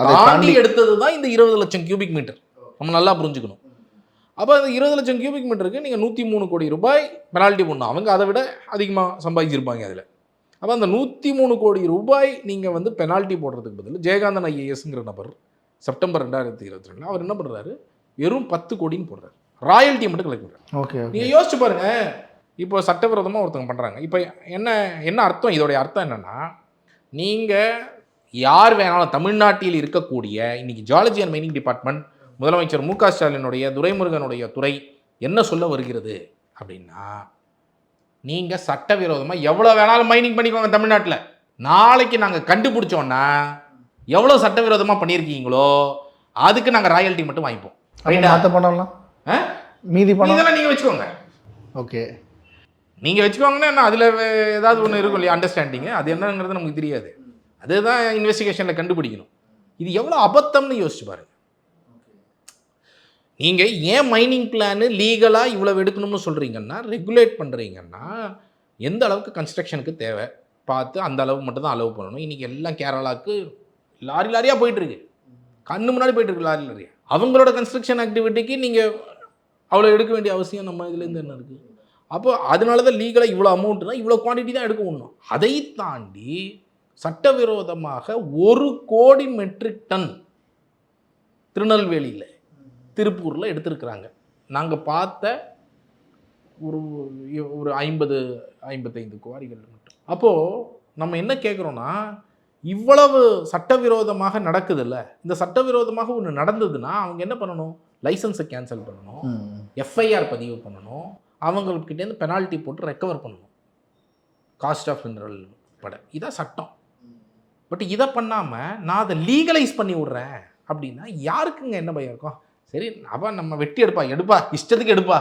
அதை தாண்டி எடுத்தது தான் இந்த இருபது லட்சம் கியூபிக் மீட்டர் நம்ம நல்லா புரிஞ்சுக்கணும். அப்போ அந்த இருபது லட்சம் கியூபிக் மீட்டருக்கு நீங்கள் நூற்றி மூணு கோடி ரூபாய் பெனால்ட்டி பண்ணணும் அவங்க அதை விட அதிகமாக சம்பாதிச்சிருப்பாங்க அதில். அப்போ அந்த நூற்றி மூணு கோடி ரூபாய் நீங்கள் வந்து பெனால்ட்டி போடுறதுக்கு பதில் ஜெயகாந்தன் ஐஏஎஸ்ங்கிற நபர் செப்டம்பர் ரெண்டாயிரத்தி இருபத்தி ரெண்டில் அவர் என்ன பண்ணுறாரு வெறும் பத்து கோடின்னு போடுறாரு. ராயல்ட்டி மட்டும் கலெக்ட் பண்ணுறாரு ஓகே நீங்கள் யோசிச்சு பாருங்க. இப்போ சட்டவிரோதமாக ஒருத்தவங்க பண்ணுறாங்க இப்போ என்ன என்ன அர்த்தம்? இதோடைய அர்த்தம் என்னன்னா நீங்கள் யார் வேணாலும் தமிழ்நாட்டில் இருக்கக்கூடிய இன்னைக்கு ஜாலஜி அண்ட் மைனிங் டிபார்ட்மெண்ட் முதலமைச்சர் மு க ஸ்டாலினுடைய துரைமுருகனுடைய துறை என்ன சொல்ல வருகிறது அப்படின்னா நீங்கள் சட்டவிரோதமாக எவ்வளோ வேணாலும் மைனிங் பண்ணிக்கோங்க தமிழ்நாட்டில். நாளைக்கு நாங்கள் கண்டுபிடிச்சோன்னா எவ்வளோ சட்டவிரோதமாக பண்ணியிருக்கீங்களோ அதுக்கு நாங்கள் ராயல்ட்டி மட்டும் வாங்கிப்போம். ரைட்டா? பண்ணலாம்? மீதி பணம்? இதெல்லாம் நீங்கள் வச்சுக்கோங்க. ஓகே. நீங்கள் வச்சுக்கோங்கன்னா என்ன அதில் ஏதாவது ஒன்று இருக்கும் இல்லையா அண்டர்ஸ்டாண்டிங்கு அது என்னங்கிறது நமக்கு தெரியாது. அதுதான் இன்வெஸ்டிகேஷனில் கண்டுபிடிக்கணும். இது எவ்வளோ அபத்தம்னு யோசிச்சு பாருங்க. நீங்கள் ஏன் மைனிங் பிளானு லீகலாக இவ்வளோ எடுக்கணும்னு சொல்கிறீங்கன்னா ரெகுலேட் பண்ணுறீங்கன்னா எந்த அளவுக்கு கன்ஸ்ட்ரக்ஷனுக்கு தேவை? பார்த்து அந்த அளவு மட்டும் தான் அலோவ் பண்ணணும். இன்றைக்கி எல்லாம் கேரளாவுக்கு லாரி லாரியாக போயிட்டுருக்கு. கண்ணு முன்னாடி போயிட்டுருக்கு லாரி லாரியாக அவங்களோட கன்ஸ்ட்ரக்ஷன் ஆக்டிவிட்டிக்கு நீங்கள் அவ்வளோ எடுக்க வேண்டிய அவசியம் நம்ம இதுலேருந்து என்ன இருக்குது அப்போ அதனால தான் லீகலாக இவ்வளோ அமௌண்ட்னா இவ்வளோ குவான்டிட்டி தான் எடுக்க முடியும். அதை தாண்டி சட்டவிரோதமாக ஒரு கோடி மெட்ரிக் டன் திருநெல்வேலியில் திருப்பூரில் எடுத்திருக்கிறாங்க. நாங்கள் பார்த்த ஒரு ஒரு ஐம்பது ஐம்பத்தைந்து குவாரிகள் மட்டும். அப்போது நம்ம என்ன கேட்குறோன்னா இவ்வளவு சட்டவிரோதமாக நடக்குதுல்ல. இந்த சட்டவிரோதமாக ஒன்று நடந்ததுன்னா அவங்க என்ன பண்ணணும்? லைசன்ஸை கேன்சல் பண்ணணும். எஃப்ஐஆர் பதிவு பண்ணணும். அவங்கக்கிட்டேருந்து பெனால்ட்டி போட்டு ரெக்கவர் பண்ணணும். காஸ்ட் ஆஃப் மினரல் பட. இதான் சட்டம். பட் இதை பண்ணாமல் நான் அதை லீகலைஸ் பண்ணி விட்றேன் அப்படின்னா யாருக்குங்க என்ன பயம் இருக்கும்? சரி அவன் நம்ம வெட்டி எடுப்பா எடுப்பா இஷ்டத்துக்கு எடுப்பா.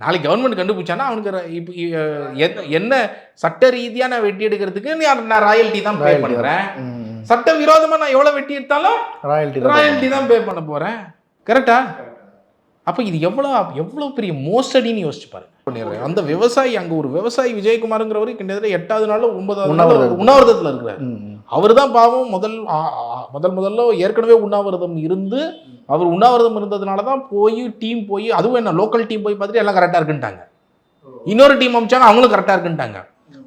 நாளைக்கு கவர்மெண்ட் கண்டுபிடிச்சானா அவனுக்கு இப்ப என்ன சட்ட ரீதியாக நான் வெட்டி எடுக்கிறதுக்கு நான் ராயல்ட்டி தான் பே பண்ணுறேன் சட்ட விரோதமாக நான் எவ்வளோ வெட்டி எடுத்தாலும் ராயல்ட்டி ராயல்ட்டி தான் பே பண்ண போகிறேன் கரெக்டா அப்போ இது எவ்வளோ எவ்வளோ பெரிய மோசடின்னு யோசிச்சு பாருங்க பண்ணிடுறேன் அந்த விவசாயி அங்கே ஒரு விவசாயி விஜயகுமாருங்கிறவர் கிட்டத்தட்ட எட்டாவது நாள் ஒன்பதாவது நாள். உண்ணாவிரதத்தில் இருக்கிறார். அவர் தான் பாவம் முதல் முதல் முதல்ல ஏற்கனவே உண்ணாவிரதம் இருந்து அவர் உண்ணாவிரதம் இருந்ததுனால தான் போய் டீம் போய் அதுவும் என்ன லோக்கல் டீம் போய் பார்த்துட்டு எல்லாம் கரெக்டாக இருக்குன்ட்டாங்க. இன்னொரு டீம் அமிச்சாங்க அவங்களும் கரெக்டாக இருக்குன்ட்டாங்க.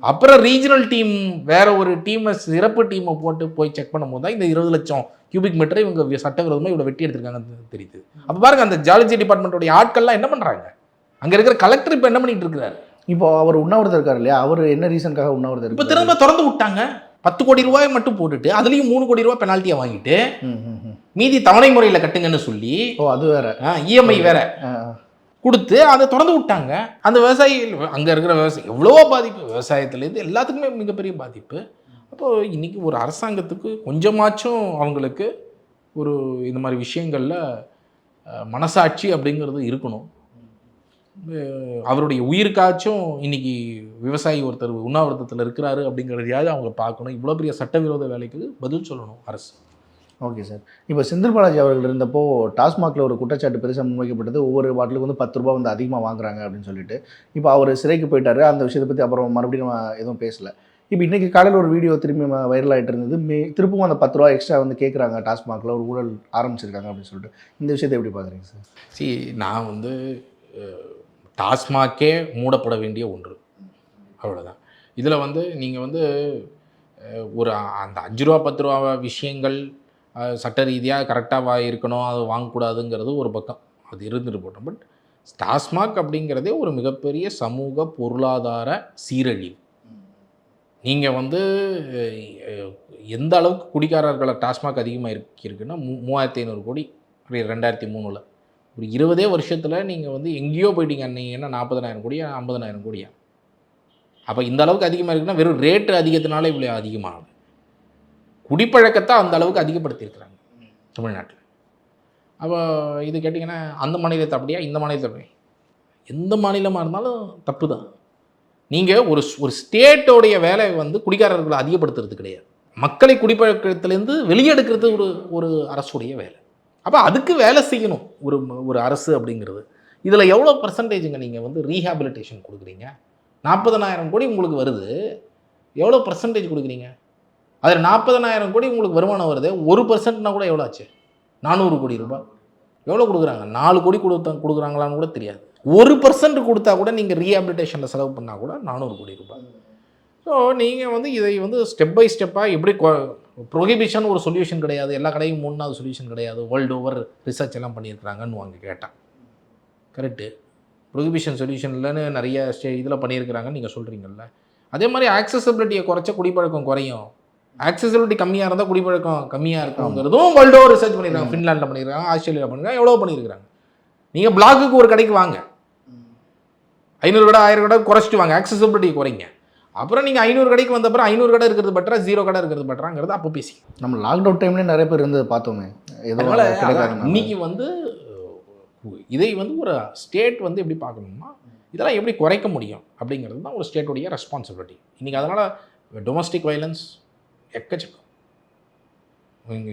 அப்புறம் ரீஜனல் டீம் வேற ஒரு டீமை சிறப்பு டீமை போட்டு போய் செக் பண்ணும்போது தான் இந்த இருபது லட்சம் கியூபிக் மீட்டரை இவங்க சட்டவிரோதமாக இவ்வளோ வெட்டி எடுத்திருக்காங்கன்னு தெரியுது. அப்போ பாருங்க அந்த ஜாலஜி டிபார்ட்மெண்ட்டோடைய ஆட்கள்லாம் என்ன பண்ணுறாங்க அங்கே இருக்கிற கலெக்டர் இப்போ என்ன பண்ணிட்டு இருக்காரு இப்போ அவர் உண்ணாவிரதம் இருக்காரு இல்லையா? அவர் என்ன ரீசனுக்காக உண்ணாவிரதம் இப்போ திரும்ப திறந்து விட்டாங்க. பத்து கோடி ரூபாய் மட்டும் போட்டுட்டு அதுலேயும் மூணு கோடி ரூபாய் பெனால்ட்டியை வாங்கிட்டு. மீதி தவணை முறையில் கட்டுங்கன்னு சொல்லி ஓ அது வேற. இஎம்ஐ வேற. ஆ, கொடுத்து அதை திறந்து விட்டாங்க. அந்த விவசாயிகள் அங்கே இருக்கிற விவசாயி எவ்வளவோ பாதிப்பு. விவசாயத்துலேருந்து எல்லாத்துக்குமே மிகப்பெரிய பாதிப்பு. அப்போது இன்றைக்கி ஒரு அரசாங்கத்துக்கு கொஞ்சமாச்சும் அவங்களுக்கு ஒரு இந்த மாதிரி விஷயங்களில் மனசாட்சி அப்படிங்கிறது இருக்கணும். அவருடைய உயிருக்காச்சும் இன்னைக்கு விவசாயி ஒருத்தர் உண்ணாவிரதத்தில் இருக்கிறாரு அப்படிங்கிறதையாவது அவங்க பார்க்கணும். இவ்வளோ பெரிய சட்டவிரோத வேலைக்கு பதில் சொல்லணும் அரசு. Okay sir. இப்போ செந்தில் பாலாஜி அவர்கள் இருந்தப்போ டாஸ்மாகில் ஒரு குற்றச்சாட்டு பெருசாக முன்வைக்கப்பட்டது. ஒவ்வொரு பாட்டிலுக்கு வந்து பத்து ரூபா வந்து அதிகமாக வாங்குறாங்க அப்படின்னு சொல்லிட்டு. இப்போ அவர் சிறைக்கு போயிட்டாரு. அந்த விஷயத்தை பற்றி அப்புறம் மறுபடியும் நம்ம எதுவும் பேசல. இப்போ இன்றைக்கி காலையில் ஒரு வீடியோ திரும்பி வைரல் ஆகிட்டு இருந்தது. மே திருப்பவும் அந்த பத்து ரூபா எக்ஸ்ட்ரா வந்து கேட்குறாங்க டாஸ்மாகில். ஒரு ஊழல் ஆரம்பிச்சிருக்காங்க அப்படின்னு சொல்லிட்டு. இந்த விஷயத்தை எப்படி பார்க்குறீங்க சார்? சி நான் வந்து டாஸ்மாகே மூடப்பட வேண்டிய ஒன்று. அவ்வளோதான் இதில் வந்து நீங்கள் வந்து ஒரு அந்த அஞ்சு ரூபா பத்து ரூபா விஷயங்கள் சட்ட ரீதியாக கரெக்டாக இருக்கணும் அது வாங்கக்கூடாதுங்கிறது ஒரு பக்கம். அது இருந்துட்டு போட்டோம். பட் டாஸ்மாக் அப்படிங்கிறதே ஒரு மிகப்பெரிய சமூக பொருளாதார சீரழிவு. நீங்கள் வந்து எந்த அளவுக்கு குடிக்காரர்களை டாஸ்மாக் அதிகமாக இருக்குன்னா மூ மூவாயிரத்தி ஐநூறு கோடி அப்படி ரெண்டாயிரத்தி மூணில். ஒரு இருபதே வருஷத்தில் நீங்கள் வந்து எங்கேயோ போயிட்டீங்க நீங்கள் என்ன நாற்பதனாயிரம் கோடியா ஐம்பதனாயிரம் கோடியா? அப்போ இந்த அளவுக்கு அதிகமாக இருக்குன்னா வெறும் ரேட்டு அதிகத்தினால இவ்வளோ அதிகமாகுது. குடிப்பழக்கத்தை அந்த அளவுக்கு அதிகப்படுத்தியிருக்கிறாங்க தமிழ்நாட்டில். அப்போ இது கேட்டிங்கன்னா அந்த மாநிலத்தை அப்படியா இந்த மாநிலத்தை அப்படியா? எந்த மாநிலமாக இருந்தாலும் தப்பு தான் நீங்கள் ஒரு ஒரு ஸ்டேட்டோடைய வேலை வந்து குடிகாரர்களை அதிகப்படுத்துறது கிடையாது. மக்களை குடிப்பழக்கத்திலேருந்து வெளியெடுக்கிறது ஒரு ஒரு அரசுடைய வேலை. அப்போ அதுக்கு வேலை செய்யணும் ஒரு ஒரு அரசு அப்படிங்கிறது. இதில் எவ்வளோ பர்சன்டேஜுங்க நீங்கள் வந்து ரீஹாபிலிட்டேஷன் கொடுக்குறீங்க? நாற்பதனாயிரம் கோடி உங்களுக்கு வருது. எவ்வளோ பர்சன்டேஜ் கொடுக்குறீங்க? அதில் நாற்பதனாயிரம் கோடி உங்களுக்கு வருமானம் வருது. ஒரு பர்சன்ட்னா கூட எவ்வளோ ஆச்சு? நானூறு கோடி ரூபாய். எவ்வளோ கொடுக்குறாங்க? நாலு கோடி கொடுத்தா கொடுக்குறாங்களான்னு கூட தெரியாது. ஒரு பர்சன்ட் கொடுத்தா கூட நீங்கள் ரீஹாபிலிட்டேஷனில் செலவு பண்ணால் கூட நானூறு கோடி ரூபாய். ஸோ நீங்கள் வந்து இதை வந்து ஸ்டெப் பை ஸ்டெப்பாக எப்படி ப்ரொஹிபிஷன் ஒரு சொல்யூஷன் கிடையாது. எல்லா கடையும் மூணாவது சொல்யூஷன் கிடையாது. வேர்ல்டு ஓவர் ரிசர்ச் எல்லாம் பண்ணியிருக்கிறாங்கன்னு வாங்க கேட்டான் கரெக்டு ப்ரொஹிபிஷன் இல்லைன்னு நிறைய ஸ்டே இதில் பண்ணியிருக்கிறாங்கன்னு நீங்கள் சொல்கிறீங்கல்ல அதே மாதிரி ஆக்சசபிலிட்டியை குறைச்ச குடிப்பழக்கம் குறையும். ஆக்சசபிலிட்டி கம்மியாக இருந்தால் குடிப்பழக்கம் கம்மியாக இருக்குங்கிறதும் வேர்ல்டு ரிசர்ச் பண்ணியிருக்காங்க ஃபின்லாண்டில் பண்ணியிருக்காங்க ஆஸ்திரேலியா பண்ணியிருக்காங்க எவ்வளோ பண்ணியிருக்காங்க நீங்கள் பிளாக்குக்கு ஒரு கடைக்கு வாங்க. ஐநூறு கடை ஆயிரம் கடை குறைச்சிட்டு வாங்க. ஆக்சசபிலிட்டி குறைங்க. அப்புறம் நீங்கள் ஐநூறு கடைக்கு வந்த அப்புறம் ஐநூறு கடை இருக்கிறது பெட்டரா ஜீரோ கடை இருக்கிறது பெட்டராங்கிறது அப்போ பேசி நம்ம லாக்டவுன் டைம்லேயே நிறைய பேர் இருந்தது பார்த்தோமே. இன்னைக்கு வந்து இதை வந்து ஒரு ஸ்டேட் வந்து எப்படி பார்க்கணும்னா இதெல்லாம் எப்படி குறைக்க முடியும் அப்படிங்கிறது தான் ஒரு ஸ்டேட்டுடைய ரெஸ்பான்சிபிலிட்டி இன்றைக்கி அதனால் டொமஸ்டிக் வைலன்ஸ் எக்கச்சக்கம்.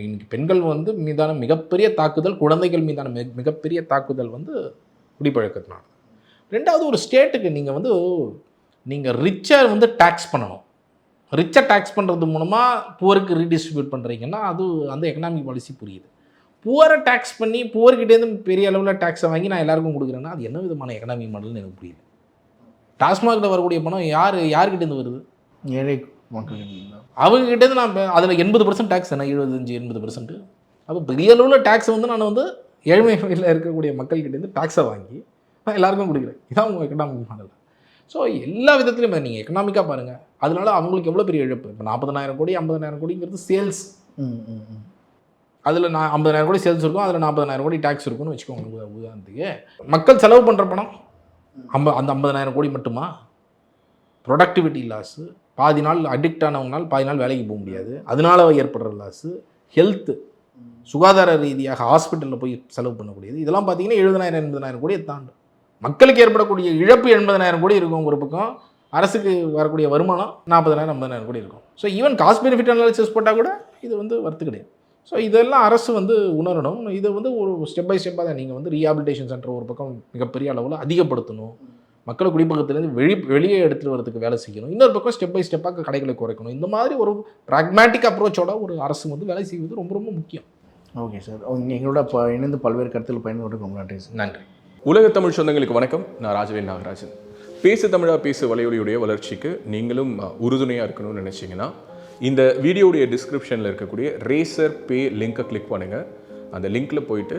இன்னைக்கு பெண்கள் வந்து மீதான மிகப்பெரிய தாக்குதல் குழந்தைகள் மீதான மிக மிகப்பெரிய தாக்குதல் வந்து குடிப்பழக்கத்தினால. ரெண்டாவது ஒரு ஸ்டேட்டுக்கு நீங்கள் வந்து நீங்கள் ரிச்சை வந்து டேக்ஸ் பண்ணணும். ரிச்சை டேக்ஸ் பண்ணுறது மூலமாக புவருக்கு ரீடிஸ்ட்ரிபியூட் பண்ணுறீங்கன்னா அது அந்த எக்கனாமிக் பாலிசி புரியுது. புவரை டேக்ஸ் பண்ணி புவர்கிட்டேருந்து பெரிய அளவில் டேக்ஸை வாங்கி நான் எல்லாருக்கும் கொடுக்குறேன்னா அது என்ன விதமான எக்கனாமிக் மாடல்னு எனக்கு புரியுது. டாஸ்மாகில் வரக்கூடிய பணம் யார் யார்கிட்டேருந்து வருது? ஏழை மக்கள் அவங்க கிட்டேருந்து நான் அதில் எண்பது பர்சன்ட் டேக்ஸ் என்ன எழுபத்தஞ்சு எண்பது பர்சன்ட் அப்போ பெரிய அளவில் டேக்ஸ் வந்து நான் வந்து ஏழ்மை வகையில் இருக்கக்கூடிய மக்கள்கிட்டேருந்து டேக்ஸை வாங்கி நான் எல்லாருக்கும் கொடுக்குறேன். இதான் உங்கள் எக்கனாமிக் மாடல் ஸோ எல்லா விதத்துலையும் நீங்கள் எக்கனாமிக்காக பாருங்கள் அதனால அவங்களுக்கு எவ்வளோ பெரிய இழப்பு? இப்போ நாற்பதனாயிரம் கோடி ஐம்பதனாயிரம் கோடிங்கிறது சேல்ஸ் அதில் நான் ஐம்பதனாயிரம் கோடி சேல்ஸ் இருக்கும். அதில் நாற்பதனாயிரம் கோடி டேக்ஸ் இருக்கும்னு வச்சுக்கோங்க. உதா- உதாரணத்துக்கு. மக்கள் செலவு பண்ணுற பணம் ஐம்ப அந்த ஐம்பதனாயிரம் கோடி மட்டுமா? ப்ரொடக்டிவிட்டி லாஸு பாதி நாள் அடிக்ட் ஆனவங்களால் பாதி நாள் வேலைக்கு போக முடியாது. அதனால ஏற்படுற லாஸு ஹெல்த்து சுகாதார ரீதியாக ஹாஸ்பிட்டலில் போய் செலவு பண்ணக்கூடியது. இதெல்லாம் பார்த்தீங்கன்னா எழுபதாயிரம் எண்பதாயிரம் கோடியை தாண்டும். மக்களுக்கு ஏற்படக்கூடிய இழப்பு எண்பதாயிரம் கோடி இருக்கும் ஒரு பக்கம். அரசுக்கு வரக்கூடிய வருமானம் நாற்பதாயிரம் ஐம்பதாயிரம் கோடி இருக்கும். So even cost benefit analysis போட்டால் கூட இது வந்து வருத்து கிடையாது. ஸோ இதெல்லாம் அரசு வந்து உணரணும். இதை வந்து ஒரு ஸ்டெப் பை ஸ்டெப்பாக தான் நீங்கள் வந்து ரீஹாபிலிட்டேஷன் சென்டர் ஒரு பக்கம் மிகப்பெரிய அளவில் அதிகப்படுத்தணும். மக்களை குடிப்பக்கத்துலேருந்து வெளி வெளியே எடுத்துகிட்டு வரதுக்கு வேலை செய்யணும். இன்னொரு பக்கம் ஸ்டெப் பை ஸ்டெப்பாக கடைகளை குறைக்கணும். இந்த மாதிரி ஒரு ப்ராக்மேட்டிக் அப்ரோச்சோட ஒரு அரசு வந்து வேலை செய்வது ரொம்ப ரொம்ப முக்கியம். ஓகே சார் எங்களோட ப இணைந்து பல்வேறு கருத்துக்கள் பயந்து கொண்டு ரொம்ப நன்றி சார் நன்றி. உலக தமிழ் சொந்தங்களுக்கு வணக்கம். நான் ராஜவேல் நாகராஜன். பேசு தமிழா பேசு வலையொலியுடைய வளர்ச்சிக்கு நீங்களும் உறுதுணையாக இருக்கணும்னு நினச்சிங்கன்னா இந்த வீடியோடைய டிஸ்கிரிப்ஷனில் இருக்கக்கூடிய ரேசர் பே லிங்கை கிளிக் பண்ணுங்கள் அந்த லிங்க்கில் போயிட்டு